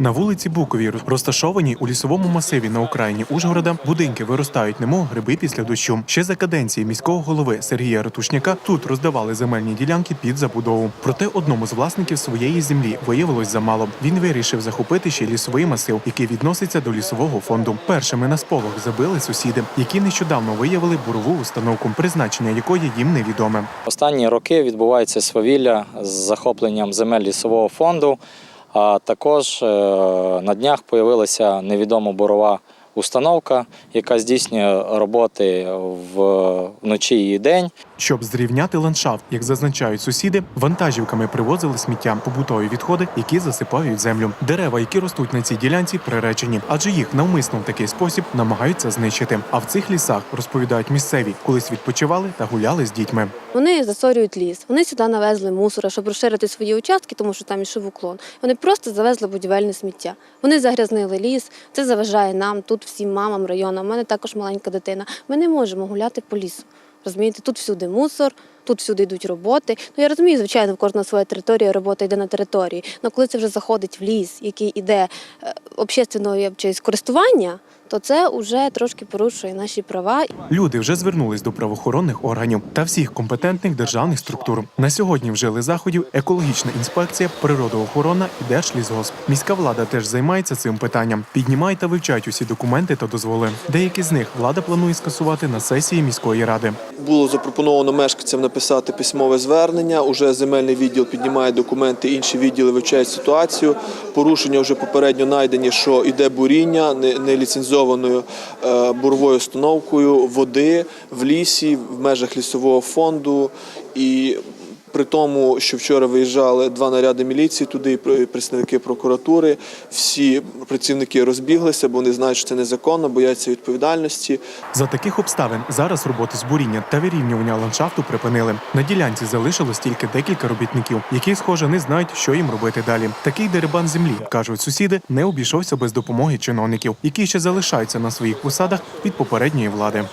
На вулиці Буковій, розташованій у лісовому масиві на Україні Ужгорода, будинки виростають немов гриби після дощу. Ще за каденції міського голови Сергія Ратушняка тут роздавали земельні ділянки під забудову. Проте одному з власників своєї землі виявилось замало. Він вирішив захопити ще лісовий масив, який відноситься до лісового фонду. Першими на сполох забили сусіди, які нещодавно виявили бурову установку, призначення якої їм невідоме. Останні роки відбувається свавілля з захопленням земель лісового фонду. А також е, на днях появилася невідома борова установка, яка здійснює роботи вночі і день. Щоб зрівняти ландшафт, як зазначають сусіди, вантажівками привозили сміття, побутові відходи, які засипають землю. Дерева, які ростуть на цій ділянці, приречені, адже їх навмисно в такий спосіб намагаються знищити. А в цих лісах розповідають місцеві, колись відпочивали та гуляли з дітьми. Вони засорюють ліс. Вони сюди навезли мусора, щоб розширити свої участки, тому що там ішов уклон. Вони просто завезли будівельне сміття. Вони загрязнили ліс. Це заважає нам, тут всім мамам району. У мене також маленька дитина. Ми не можемо гуляти по лісу. Розумієте, тут всюди мусор, тут всюди йдуть роботи. Ну я розумію, звичайно, в кожна своя територія, робота йде на території. Але коли це вже заходить в ліс, який іде е, общественного користування, то це вже трошки порушує наші права. Люди вже звернулись до правоохоронних органів та всіх компетентних державних структур. На сьогодні вжили заходів екологічна інспекція, природоохорона і Держлісгосп. Міська влада теж займається цим питанням, піднімають та вивчають усі документи та дозволи. Деякі з них влада планує скасувати на сесії міської ради. Було запропоновано мешканцям написати письмове звернення. Уже земельний відділ піднімає документи, інші відділи вивчають ситуацію. Порушення вже попередньо знайдені, що йде буріння не- неліцензованою е, буровою установкою води в лісі в межах лісового фонду. І при тому, що вчора виїжджали два наряди міліції туди, і представники прокуратури, всі працівники розбіглися, бо вони знають, що це незаконно, бояться відповідальності. За таких обставин зараз роботи з буріння та вирівнювання ландшафту припинили. На ділянці залишилось тільки декілька робітників, які, схоже, не знають, що їм робити далі. Такий дерибан землі, кажуть сусіди, не обійшовся без допомоги чиновників, які ще залишаються на своїх посадах від попередньої влади.